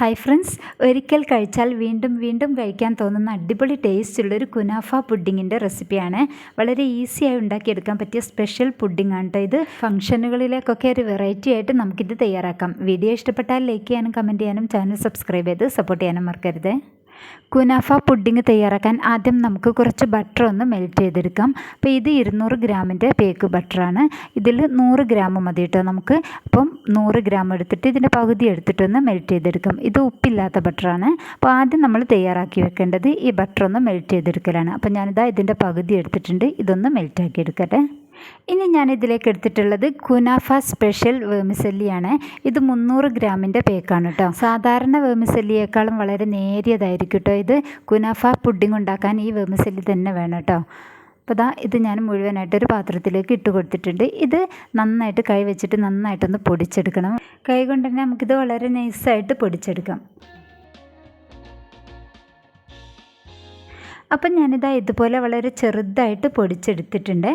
Hi friends ഒരിക്കൽ കഴിച്ചാൽ വീണ്ടും വീണ്ടും കഴിക്കാൻ തോന്നുന്ന അടിപൊളി ടേസ്റ്റുള്ളൊരു കുനാഫ പുഡിങ്ങിന്റെ റെസിപ്പിയാണ് വളരെ ഈസിയായി ഉണ്ടാക്കിയെടുക്കാൻ പറ്റിയ സ്പെഷ്യൽ പുഡിംഗ് ആണ് ഇത്. ഫംഗ്ഷനുകളിലേക്കൊക്കെ ഒരു വെറൈറ്റി ആയിട്ട് നമുക്കിത് തയ്യാറാക്കാം. വീഡിയോ ഇഷ്ടപ്പെട്ടാൽ ലൈക്ക് ചെയ്യാനും കമന്റ് ചെയ്യാനും ചാനൽ സബ്സ്ക്രൈബ് ചെയ്ത് സപ്പോർട്ട് ചെയ്യാനും മറക്കരുത്. കുനാഫ പുഡിങ് തയ്യാറാക്കാൻ ആദ്യം നമുക്ക് കുറച്ച് ബട്ടർ ഒന്ന് മെൽറ്റ് ചെയ്തെടുക്കാം. അപ്പോൾ ഇത് ഇരുന്നൂറ് ഗ്രാമിന്റെ പേക്ക് ബട്ടറാണ് ഇതിൽ നൂറ് ഗ്രാം മതി കേട്ടോ നമുക്ക്. അപ്പം നൂറ് ഗ്രാം എടുത്തിട്ട് ഇതിന്റെ പകുതി എടുത്തിട്ടൊന്ന് മെൽറ്റ് ചെയ്തെടുക്കാം. ഇത് ഉപ്പില്ലാത്ത ബട്ടറാണ് അപ്പോൾ ആദ്യം നമ്മൾ തയ്യാറാക്കി വെക്കേണ്ടത് ഈ ബട്ടർ ഒന്ന് മെൽറ്റ് ചെയ്തെടുക്കലാണ്. അപ്പോൾ ഞാനിതാ ഇതിന്റെ പകുതി എടുത്തിട്ടുണ്ട്. ഇതൊന്ന് മെൽറ്റാക്കി എടുക്കട്ടെ. ഇനി ഞാൻ ഇതിലേക്ക് എടുത്തിട്ടുള്ളത് കുനാഫ സ്പെഷ്യൽ വേമിസല്ലിയാണ്. ഇത് മുന്നൂറ് ഗ്രാമിന്റെ പേക്കാണ് കേട്ടോ. സാധാരണ വേമിസല്ലിയേക്കാളും വളരെ നേരിയതായിരിക്കും കേട്ടോ ഇത്. കുനാഫ പുഡിംഗ് ഉണ്ടാക്കാൻ ഈ വേമിസല്ലി തന്നെ വേണം കേട്ടോ. അപ്പോൾ ദാ ഇത് ഞാൻ മുഴുവനായിട്ട് ഒരു പാത്രത്തിലേക്ക് ഇട്ട് കൊടുത്തിട്ടുണ്ട്. ഇത് നന്നായിട്ട് കൈ വെച്ചിട്ട് നന്നായിട്ടൊന്ന് പൊടിച്ചെടുക്കണം. കൈ കൊണ്ട് തന്നെ നമുക്കിത് വളരെ നൈസായിട്ട് പൊടിച്ചെടുക്കാം. അപ്പം ഞാനിതാ ഇതുപോലെ വളരെ ചെറുതായിട്ട് പൊടിച്ചെടുത്തിട്ടുണ്ട്.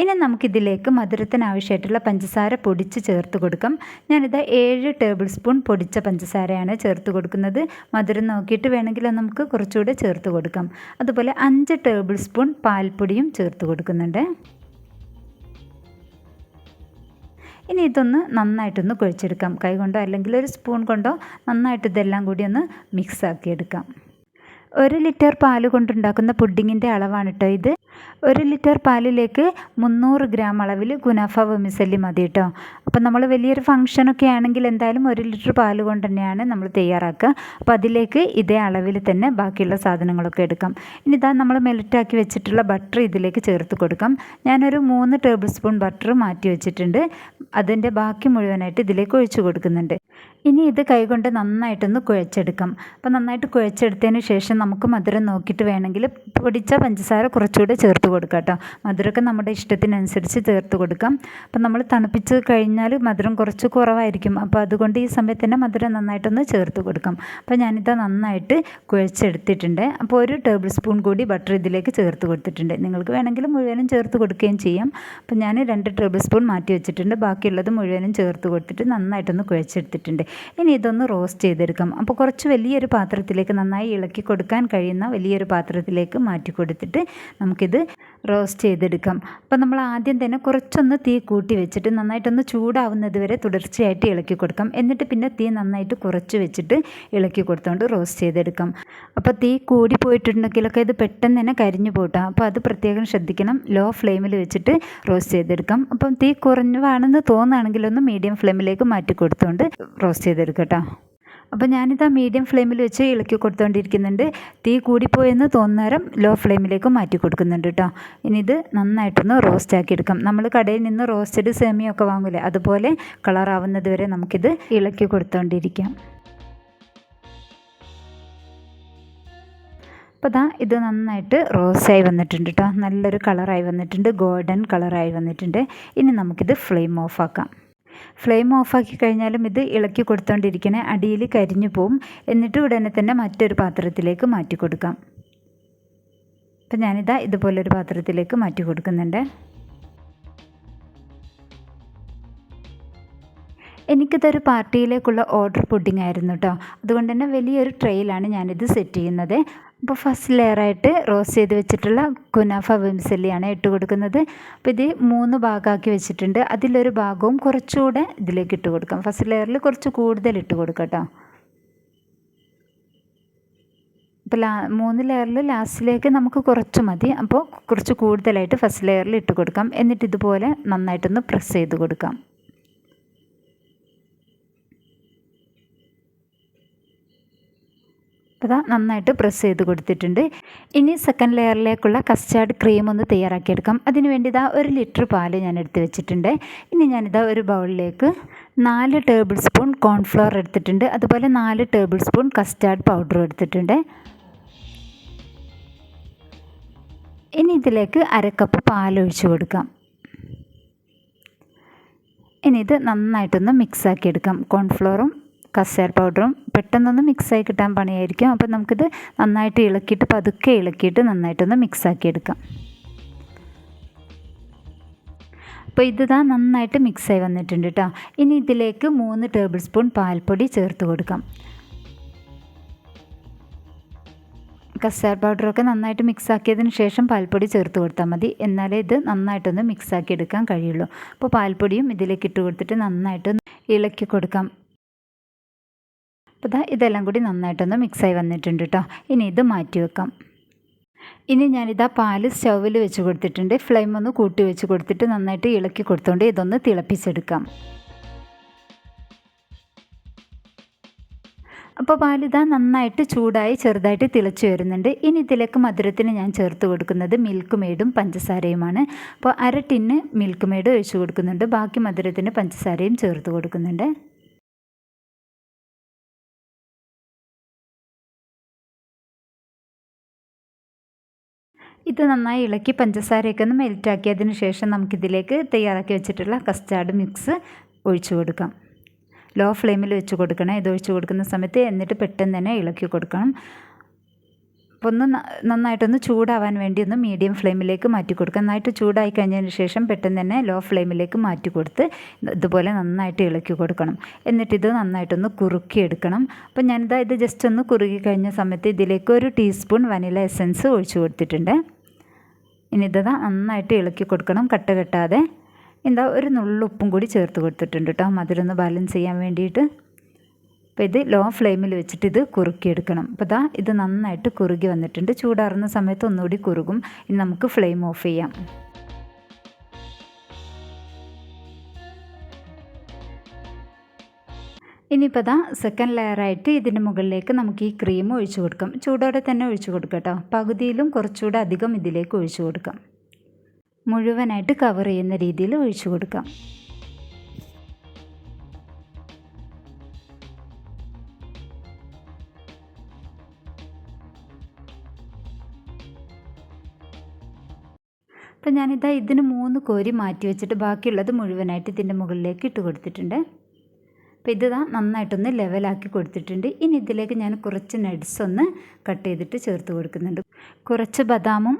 ഇനി നമുക്കിതിലേക്ക് മധുരത്തിന് ആവശ്യമായിട്ടുള്ള പഞ്ചസാര പൊടിച്ച് ചേർത്ത് കൊടുക്കാം. ഞാനിതാ ഏഴ് ടേബിൾ സ്പൂൺ പൊടിച്ച പഞ്ചസാരയാണ് ചേർത്ത് കൊടുക്കുന്നത്. മധുരം നോക്കിയിട്ട് വേണമെങ്കിൽ നമുക്ക് കുറച്ചുകൂടെ ചേർത്ത് കൊടുക്കാം. അതുപോലെ അഞ്ച് ടേബിൾ സ്പൂൺ പാൽപ്പൊടിയും ചേർത്ത് കൊടുക്കുന്നുണ്ട്. ഇനി ഇതൊന്ന് നന്നായിട്ടൊന്ന് കുഴച്ചെടുക്കാം. കൈ കൊണ്ടോ അല്ലെങ്കിൽ ഒരു സ്പൂൺ കൊണ്ടോ നന്നായിട്ട് ഇതെല്ലാം കൂടി ഒന്ന് മിക്സ് ആക്കിയെടുക്കാം. ഒരു ലിറ്റർ പാൽ കൊണ്ടുണ്ടാക്കുന്ന പുഡിങ്ങിന്റെ അളവാണ് കേട്ടോ ഇത്. ഒരു ലിറ്റർ പാലിലേക്ക് മുന്നൂറ് ഗ്രാം അളവിൽ ഗുനാഫ വെമിസല്ലി മതി കേട്ടോ അപ്പം നമ്മൾ വലിയൊരു ഫംഗ്ഷനൊക്കെ ആണെങ്കിൽ എന്തായാലും ഒരു ലിറ്റർ പാൽ കൊണ്ട് തന്നെയാണ് നമ്മൾ തയ്യാറാക്കുക. അപ്പോൾ അതിലേക്ക് ഇതേ അളവിൽ തന്നെ ബാക്കിയുള്ള സാധനങ്ങളൊക്കെ എടുക്കാം. ഇനി ഇതാ നമ്മൾ മെൽറ്റാക്കി വെച്ചിട്ടുള്ള ബട്ടർ ഇതിലേക്ക് ചേർത്ത് കൊടുക്കാം. ഞാനൊരു മൂന്ന് ടേബിൾ സ്പൂൺ ബട്ടർ മാറ്റി വെച്ചിട്ടുണ്ട്. അതിന്റെ ബാക്കി മുഴുവനായിട്ട് ഇതിലേക്ക് ഒഴിച്ചു കൊടുക്കുന്നുണ്ട്. ഇനി ഇത് കൈകൊണ്ട് നന്നായിട്ടൊന്ന് കുഴച്ചെടുക്കാം. അപ്പോൾ നന്നായിട്ട് കുഴച്ചെടുത്തതിന് ശേഷം നമുക്ക് മധുരം നോക്കിയിട്ട് വേണമെങ്കിൽ പൊടിച്ച പഞ്ചസാര കുറച്ചുകൂടെ ചേർത്ത് കൊടുക്കാം കേട്ടോ. മധുരമൊക്കെ നമ്മുടെ ഇഷ്ടത്തിനനുസരിച്ച് ചേർത്ത് കൊടുക്കാം. അപ്പോൾ നമ്മൾ തണുപ്പിച്ച് കഴിഞ്ഞാൽ മധുരം കുറച്ച് കുറവായിരിക്കും. അപ്പോൾ അതുകൊണ്ട് ഈ സമയത്ത് തന്നെ മധുരം നന്നായിട്ടൊന്ന് ചേർത്ത് കൊടുക്കാം. അപ്പോൾ ഞാനിത് നന്നായിട്ട് കുഴച്ചെടുത്തിട്ടുണ്ട്. അപ്പോൾ ഒരു ടേബിൾ സ്പൂൺ കൂടി ബട്ടർ ഇതിലേക്ക് ചേർത്ത് കൊടുത്തിട്ടുണ്ട്. നിങ്ങൾക്ക് വേണമെങ്കിൽ മുഴുവനും ചേർത്ത് കൊടുക്കുകയും ചെയ്യാം. അപ്പോൾ ഞാൻ രണ്ട് ടേബിൾ സ്പൂൺ മാറ്റി വെച്ചിട്ടുണ്ട്. ബാക്കിയുള്ളത് മുഴുവനും ചേർത്ത് കൊടുത്തിട്ട് നന്നായിട്ടൊന്ന് കുഴച്ചെടുത്തിട്ടുണ്ട്. ഇനി ഇതൊന്ന് റോസ്റ്റ് ചെയ്തെടുക്കാം. അപ്പോൾ കുറച്ച് വലിയൊരു പാത്രത്തിലേക്ക് നന്നായി ഇളക്കി കൊടുക്കാൻ കഴിയുന്ന വലിയൊരു പാത്രത്തിലേക്ക് മാറ്റി കൊടുത്തിട്ട് നമുക്കിത് റോസ്റ്റ് ചെയ്തെടുക്കാം. അപ്പോൾ നമ്മൾ ആദ്യം തന്നെ കുറച്ചൊന്ന് തീ കൂട്ടി വെച്ചിട്ട് നന്നായിട്ടൊന്ന് ചൂടാവുന്നത് വരെ തുടർച്ചയായിട്ട് ഇളക്കി കൊടുക്കാം. എന്നിട്ട് പിന്നെ തീ നന്നായിട്ട് കുറച്ച് വെച്ചിട്ട് ഇളക്കി കൊടുത്തുകൊണ്ട് റോസ്റ്റ് ചെയ്തെടുക്കാം. അപ്പോൾ തീ കൂടി പോയിട്ടുണ്ടെങ്കിലൊക്കെ ഇത് പെട്ടെന്ന് തന്നെ കരിഞ്ഞു പോട്ടാം. അപ്പോൾ അത് പ്രത്യേകം ശ്രദ്ധിക്കണം. ലോ ഫ്ലെയിമിൽ വെച്ചിട്ട് റോസ്റ്റ് ചെയ്തെടുക്കാം. അപ്പം തീ കുറഞ്ഞാണെന്ന് തോന്നുകയാണെങ്കിൽ ഒന്ന് മീഡിയം ഫ്ലെയിമിലേക്ക് മാറ്റി കൊടുത്തുകൊണ്ട് റോസ്റ്റ് ചെയ്തെടുക്കാം കേട്ടോ. അപ്പോൾ ഞാനിതാ മീഡിയം ഫ്ലെയിമിൽ വെച്ച് ഇളക്കി കൊടുത്തുകൊണ്ടിരിക്കുന്നുണ്ട് തീ കൂടിപ്പോയെന്ന് തോന്നുന്നേരം ലോ ഫ്ലെയിമിലേക്ക് മാറ്റി കൊടുക്കുന്നുണ്ട് കേട്ടോ. ഇനി ഇത് നന്നായിട്ടൊന്ന് റോസ്റ്റ് ആക്കി എടുക്കാം. നമ്മൾ കടയിൽ നിന്ന് റോസ്റ്റഡ് സേമിയൊക്കെ വാങ്ങൂലേ അതുപോലെ കളറാവുന്നത് വരെ നമുക്കിത് ഇളക്കി കൊടുത്തുകൊണ്ടിരിക്കാം അപ്പോൾ ദാ ഇത് നന്നായിട്ട് റോസായി വന്നിട്ടുണ്ട് കേട്ടോ. നല്ലൊരു കളറായി വന്നിട്ടുണ്ട്. ഗോൾഡൻ കളറായി വന്നിട്ടുണ്ട്. ഇനി നമുക്കിത് ഫ്ലെയിം ഓഫാക്കാം ഫ്ലെയിം ഓഫാക്കി കഴിഞ്ഞാലും ഇത് ഇളക്കി കൊടുത്തുകൊണ്ടിരിക്കണേ അടിയിൽ കരിഞ്ഞു പോവും. എന്നിട്ട് ഉടനെ തന്നെ മറ്റൊരു പാത്രത്തിലേക്ക് മാറ്റി കൊടുക്കാം. അപ്പം ഞാനിതാ ഇതുപോലൊരു പാത്രത്തിലേക്ക് മാറ്റി കൊടുക്കുന്നുണ്ട്. എനിക്കിതൊരു പാർട്ടിയിലേക്കുള്ള ഓർഡർ പുഡിംഗ് ആയിരുന്നു കേട്ടോ അതുകൊണ്ട് തന്നെ വലിയൊരു ട്രെയിലാണ് ഞാനിത് സെറ്റ് ചെയ്യുന്നത്. അപ്പോൾ ഫസ്റ്റ് ലെയറായിട്ട് റോസ്റ്റ് ചെയ്ത് വെച്ചിട്ടുള്ള കുനാഫ വിംസലിയാണ് ഇട്ട് കൊടുക്കുന്നത്. അപ്പോൾ ഇത് മൂന്ന് ഭാഗമാക്കി വെച്ചിട്ടുണ്ട്. അതിലൊരു ഭാഗവും കുറച്ചുകൂടെ ഇതിലേക്ക് ഇട്ട് കൊടുക്കാം. ഫസ്റ്റ് ലെയറിൽ കുറച്ച് കൂടുതൽ ഇട്ട് കൊടുക്കട്ടോ കേട്ടോ. ഇപ്പോൾ ലാ മൂന്ന് ലെയറിൽ ലാസ്റ്റിലേക്ക് നമുക്ക് കുറച്ച് മതി. അപ്പോൾ കുറച്ച് കൂടുതലായിട്ട് ഫസ്റ്റ് ലെയറിൽ ഇട്ട് കൊടുക്കാം. എന്നിട്ട് ഇതുപോലെ നന്നായിട്ടൊന്ന് പ്രസ് ചെയ്ത് കൊടുക്കാം. അപ്പോൾ നന്നായിട്ട് പ്രസ് ചെയ്ത് കൊടുത്തിട്ടുണ്ട്. ഇനി സെക്കൻഡ് ലെയറിലേക്കുള്ള കസ്റ്റാർഡ് ക്രീം ഒന്ന് തയ്യാറാക്കിയെടുക്കാം. അതിന് വേണ്ടി ഇതാ ഒരു ലിറ്റർ പാൽ ഞാൻ എടുത്ത് വെച്ചിട്ടുണ്ട്. ഇനി ഞാനിതാ ഒരു ബൗളിലേക്ക് നാല് ടേബിൾ സ്പൂൺ കോൺഫ്ലവർ എടുത്തിട്ടുണ്ട്. അതുപോലെ നാല് ടേബിൾ സ്പൂൺ കസ്റ്റാർഡ് പൗഡറും എടുത്തിട്ടുണ്ട്. ഇനി ഇതിലേക്ക് അരക്കപ്പ് പാലൊഴിച്ച് കൊടുക്കാം. ഇനി ഇത് നന്നായിട്ടൊന്ന് മിക്സാക്കി എടുക്കാം കോൺഫ്ലോറും കസ്റ്റാർഡ് പൗഡറും പെട്ടെന്നൊന്ന് മിക്സായി കിട്ടാൻ പണിയായിരിക്കും. അപ്പോൾ നമുക്കിത് നന്നായിട്ട് ഇളക്കിയിട്ട് പതുക്കെ ഇളക്കിയിട്ട് നന്നായിട്ടൊന്ന് മിക്സാക്കി എടുക്കാം അപ്പോൾ ഇതാ നന്നായിട്ട് മിക്സായി വന്നിട്ടുണ്ട് കേട്ടോ ഇനി ഇതിലേക്ക് മൂന്ന് ടേബിൾ സ്പൂൺ പാൽപ്പൊടി ചേർത്ത് കൊടുക്കാം. കസേര പൗഡറൊക്കെ നന്നായിട്ട് മിക്സ് ആക്കിയതിന് ശേഷം പാൽപ്പൊടി ചേർത്ത് കൊടുത്താൽ മതി. എന്നാലേ ഇത് നന്നായിട്ടൊന്ന് മിക്സ് ആക്കി എടുക്കാൻ കഴിയുള്ളൂ. അപ്പോൾ പാൽപ്പൊടിയും ഇതിലേക്ക് ഇട്ട് കൊടുത്തിട്ട് നന്നായിട്ട് ഇളക്കി കൊടുക്കാം. അപ്പോൾ ഇതാ ഇതെല്ലാം കൂടി നന്നായിട്ടൊന്ന് മിക്സായി വന്നിട്ടുണ്ട് കേട്ടോ ഇനി ഇത് മാറ്റി വെക്കാം. ഇനി ഞാനിതാ പാൽ സ്റ്റൗവിൽ വെച്ച് കൊടുത്തിട്ടുണ്ട്. ഫ്ലെയിം ഒന്ന് കൂട്ടി വെച്ച് കൊടുത്തിട്ട് നന്നായിട്ട് ഇളക്കി കൊടുത്തുകൊണ്ട് ഇതൊന്ന് തിളപ്പിച്ചെടുക്കാം. അപ്പോൾ പാലിതാ നന്നായിട്ട് ചൂടായി ചെറുതായിട്ട് തിളച്ചു വരുന്നുണ്ട്. ഇനി ഇതിലേക്ക് മധുരത്തിന് ഞാൻ ചേർത്ത് കൊടുക്കുന്നത് മിൽക്ക് മെയ്ഡും പഞ്ചസാരയുമാണ്. അപ്പോൾ അര ടിന്ന് മിൽക്ക് മെയ്ഡ് ഒഴിച്ചു കൊടുക്കുന്നുണ്ട്. ബാക്കി മധുരത്തിന് പഞ്ചസാരയും ചേർത്ത് കൊടുക്കുന്നുണ്ട്. ഇത് നന്നായി ഇളക്കി പഞ്ചസാരയൊക്കെ ഒന്ന് മെൽറ്റാക്കിയതിന് ശേഷം നമുക്കിതിലേക്ക് തയ്യാറാക്കി വെച്ചിട്ടുള്ള കസ്റ്റാർഡ് മിക്സ് ഒഴിച്ചു കൊടുക്കാം. ലോ ഫ്ലെയിമിൽ വെച്ച് കൊടുക്കണം. ഇത് ഒഴിച്ച് കൊടുക്കുന്ന സമയത്ത് എന്നിട്ട് പെട്ടെന്ന് തന്നെ ഇളക്കി കൊടുക്കണം. അപ്പോൾ ഒന്ന് നന്നായിട്ടൊന്ന് ചൂടാവാൻ വേണ്ടി ഒന്ന് മീഡിയം ഫ്ലെയിമിലേക്ക് മാറ്റി കൊടുക്കുക നന്നായിട്ട് ചൂടായി കഴിഞ്ഞതിന് ശേഷം പെട്ടെന്ന് തന്നെ ലോ ഫ്ലെയിമിലേക്ക് മാറ്റി കൊടുത്ത് ഇതുപോലെ നന്നായിട്ട് ഇളക്കി കൊടുക്കണം. എന്നിട്ടിത് നന്നായിട്ടൊന്ന് കുറുക്കി എടുക്കണം അപ്പോൾ ഞാനിതാ ഇത് ജസ്റ്റ് ഒന്ന് കുറുകി കഴിഞ്ഞ സമയത്ത് ഇതിലേക്ക് ഒരു ടീസ്പൂൺ വനില എസൻസ് ഒഴിച്ചു കൊടുത്തിട്ടുണ്ട്. ഇനി ഇത് നന്നായിട്ട് ഇളക്കി കൊടുക്കണം കട്ട കെട്ടാതെ. എന്താ ഒരു നുള്ളുപ്പും കൂടി ചേർത്ത് കൊടുത്തിട്ടുണ്ട് കേട്ടോ മധുരം ഒന്ന് ബാലൻസ് ചെയ്യാൻ വേണ്ടിയിട്ട്. അപ്പോൾ ഇത് ലോ ഫ്ലെയിമിൽ വെച്ചിട്ട് ഇത് കുറുക്കിയെടുക്കണം. അപ്പോൾ ഇതാ ഇത് നന്നായിട്ട് കുറുകി വന്നിട്ടുണ്ട്. ചൂടാറുന്ന സമയത്ത് ഒന്നുകൂടി കുറുകും. ഇനി നമുക്ക് ഫ്ലെയിം ഓഫ് ചെയ്യാം. ഇനിയിപ്പോൾ ഇതാ സെക്കൻഡ് ലെയറായിട്ട് ഇതിന്റെ മുകളിലേക്ക് നമുക്ക് ഈ ക്രീം ഒഴിച്ചു കൊടുക്കാം. ചൂടോടെ തന്നെ ഒഴിച്ചു കൊടുക്കാം കേട്ടോ പകുതിയിലും കുറച്ചുകൂടെ അധികം ഇതിലേക്ക് ഒഴിച്ചു കൊടുക്കാം. മുഴുവനായിട്ട് കവർ ചെയ്യുന്ന രീതിയിൽ ഒഴിച്ചു കൊടുക്കാം. അപ്പം ഞാനിതാ ഇതിന് മൂന്ന് കോരി മാറ്റി വെച്ചിട്ട് ബാക്കിയുള്ളത് മുഴുവനായിട്ട് ഇതിന്റെ മുകളിലേക്ക് ഇട്ട് കൊടുത്തിട്ടുണ്ട്. അപ്പോൾ ഇത് നന്നായിട്ടൊന്ന് ലെവലാക്കി കൊടുത്തിട്ടുണ്ട്. ഇനി ഇതിലേക്ക് ഞാൻ കുറച്ച് നട്ട്സ് ഒന്ന് കട്ട് ചെയ്തിട്ട് ചേർത്ത് കൊടുക്കുന്നുണ്ട്. കുറച്ച് ബദാമും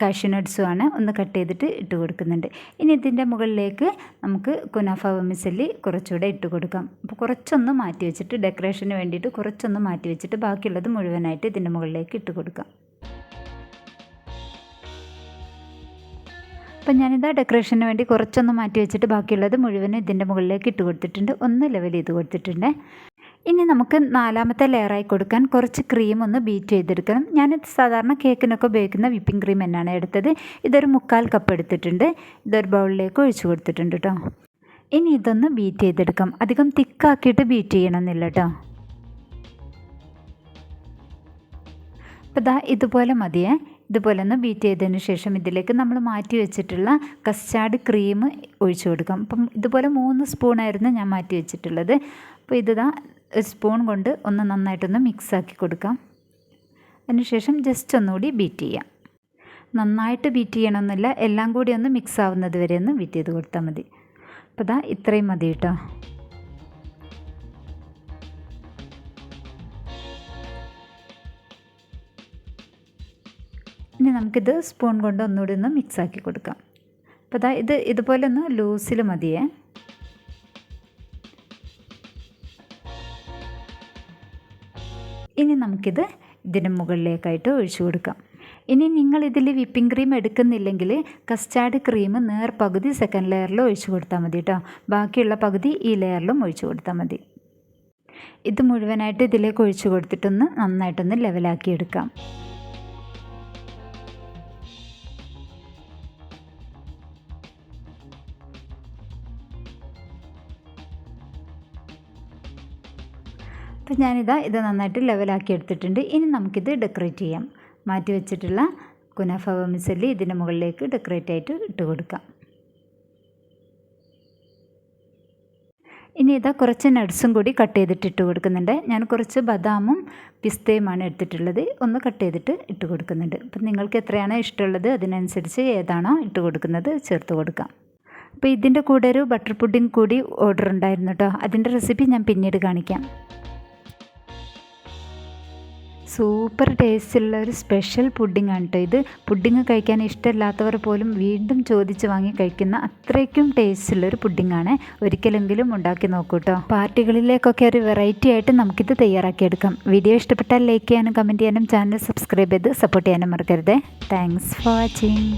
കാഷ്യൂ നട്ട്സുമാണ് ഒന്ന് കട്ട് ചെയ്തിട്ട് ഇട്ട് കൊടുക്കുന്നുണ്ട്. ഇനി ഇതിന്റെ മുകളിലേക്ക് നമുക്ക് കുനാഫ വമിസല്ലി കുറച്ചുകൂടെ ഇട്ട് കൊടുക്കാം. അപ്പോൾ കുറച്ചൊന്ന് മാറ്റി വെച്ചിട്ട് ഡെക്കറേഷന് വേണ്ടിയിട്ട് കുറച്ചൊന്ന് മാറ്റി വെച്ചിട്ട് ബാക്കിയുള്ളത് മുഴുവനായിട്ട് ഇതിന്റെ മുകളിലേക്ക് ഇട്ട് കൊടുക്കാം. അപ്പം ഞാനിതാ ഡെക്കറേഷന് വേണ്ടി കുറച്ചൊന്ന് മാറ്റി വെച്ചിട്ട് ബാക്കിയുള്ളത് മുഴുവനും ഇതിന്റെ മുകളിലേക്ക് ഇട്ട് കൊടുത്തിട്ടുണ്ട്. ഒന്ന് ലെവൽ ചെയ്ത് കൊടുത്തിട്ടുണ്ട്. ഇനി നമുക്ക് നാലാമത്തെ ലെയറായി കൊടുക്കാൻ കുറച്ച് ക്രീം ഒന്ന് ബീറ്റ് ചെയ്തെടുക്കണം. ഞാൻ സാധാരണ കേക്കിനൊക്കെ ഉപയോഗിക്കുന്ന വിപ്പിംഗ് ക്രീം തന്നെയാണ് എടുത്തത്. ഇതൊരു മുക്കാൽ കപ്പ് എടുത്തിട്ടുണ്ട്. ഇതൊരു ബൗളിലേക്ക് ഒഴിച്ചു കൊടുത്തിട്ടുണ്ട് കേട്ടോ ഇനി ഇതൊന്ന് ബീറ്റ് ചെയ്തെടുക്കാം. അധികം തിക്കാക്കിയിട്ട് ബീറ്റ് ചെയ്യണമെന്നില്ല കേട്ടോ അപ്പോൾ ഇതാ ഇതുപോലെ മതിയേ. ഇതുപോലെ ഒന്ന് ബീറ്റ് ചെയ്തതിന് ശേഷം ഇതിലേക്ക് നമ്മൾ മാറ്റി വെച്ചിട്ടുള്ള കസ്റ്റാർഡ് ക്രീം ഒഴിച്ചു കൊടുക്കാം. അപ്പം ഇതുപോലെ മൂന്ന് സ്പൂണായിരുന്നു ഞാൻ മാറ്റി വെച്ചിട്ടുള്ളത്. അപ്പോൾ ഇതാ സ്പൂൺ കൊണ്ട് ഒന്ന് നന്നായിട്ടൊന്ന് മിക്സ് ആക്കി കൊടുക്കാം. അതിനുശേഷം ജസ്റ്റ് ഒന്നുകൂടി ബീറ്റ് ചെയ്യാം. നന്നായിട്ട് ബീറ്റ് ചെയ്യണമെന്നില്ല എല്ലാം കൂടി ഒന്ന് മിക്സ് ആവുന്നത് വരെ ഒന്ന് ബീറ്റ് ചെയ്ത് കൊടുത്താൽ മതി. അപ്പോൾ ഇതാ ഇത്രയും മതി കേട്ടോ. ഇനി നമുക്കിത് സ്പൂൺ കൊണ്ട് ഒന്നുകൂടി ഒന്ന് മിക്സാക്കി കൊടുക്കാം. അപ്പോൾ അതാ ഇത് ഇതുപോലെ ഒന്ന് ലൂസിൽ മതിയേ. ഇനി നമുക്കിത് ഇതിന് മുകളിലേക്കായിട്ട് ഒഴിച്ചു കൊടുക്കാം. ഇനി നിങ്ങൾ ഇതിൽ വിപ്പിംഗ് ക്രീം എടുക്കുന്നില്ലെങ്കിൽ കസ്റ്റാർഡ് ക്രീം നേർ പകുതി സെക്കൻഡ് ലെയറിൽ ഒഴിച്ചു കൊടുത്താൽ മതി കേട്ടോ ബാക്കിയുള്ള പകുതി ഈ ലെയറിലും ഒഴിച്ചു കൊടുത്താൽ മതി. ഇത് മുഴുവനായിട്ട് ഇതിലേക്ക് ഒഴിച്ചു കൊടുത്തിട്ടൊന്ന് നന്നായിട്ടൊന്ന് ലെവലാക്കി എടുക്കാം. അപ്പോൾ ഞാനിതാ ഇത് നന്നായിട്ട് ലെവലാക്കി എടുത്തിട്ടുണ്ട്. ഇനി നമുക്കിത് ഡെക്കറേറ്റ് ചെയ്യാം. മാറ്റി വെച്ചിട്ടുള്ള കുനാഫ വമിസല്ലി ഇതിന്റെ മുകളിലേക്ക് ഡെക്കറേറ്റ് ആയിട്ട് ഇട്ട് കൊടുക്കാം. ഇനി ഇതാ കുറച്ച് നട്ട്സും കൂടി കട്ട് ചെയ്തിട്ട് ഇട്ട് കൊടുക്കുന്നുണ്ട്. ഞാൻ കുറച്ച് ബദാമും പിസ്തയുമാണ് എടുത്തിട്ടുള്ളത്. ഒന്ന് കട്ട് ചെയ്തിട്ട് ഇട്ട് കൊടുക്കുന്നുണ്ട്. അപ്പം നിങ്ങൾക്ക് എത്രയാണോ ഇഷ്ടമുള്ളത് അതിനനുസരിച്ച് ഏതാണോ ഇട്ട് കൊടുക്കുന്നത് ചേർത്ത് കൊടുക്കാം. അപ്പോൾ ഇതിന്റെ കൂടെ ഒരു ബട്ടർ പുഡിംഗ് കൂടി ഓർഡർ ഉണ്ടായിരുന്നു കേട്ടോ. അതിന്റെ റെസിപ്പി ഞാൻ പിന്നീട് കാണിക്കാം. സൂപ്പർ ടേസ്റ്റുള്ള ഒരു സ്പെഷ്യൽ പുഡിംഗ് ആണ് കേട്ടോ ഇത്. പുഡിംഗ് കഴിക്കാൻ ഇഷ്ടമില്ലാത്തവർ പോലും വീണ്ടും ചോദിച്ച് വാങ്ങി കഴിക്കുന്ന അത്രയ്ക്കും ടേസ്റ്റുള്ള ഒരു പുഡിംഗ് ആണ്. ഒരിക്കലെങ്കിലും ഉണ്ടാക്കി നോക്കൂ കേട്ടോ പാർട്ടികളിലേക്കൊക്കെ ഒരു വെറൈറ്റി ആയിട്ട് നമുക്കിത് തയ്യാറാക്കിയെടുക്കാം. വീഡിയോ ഇഷ്ടപ്പെട്ടാൽ ലൈക്ക് ചെയ്യാനും കമന്റ് ചെയ്യാനും ചാനൽ സബ്സ്ക്രൈബ് ചെയ്ത് സപ്പോർട്ട് ചെയ്യാനും മറക്കരുത്. Thanks for watching.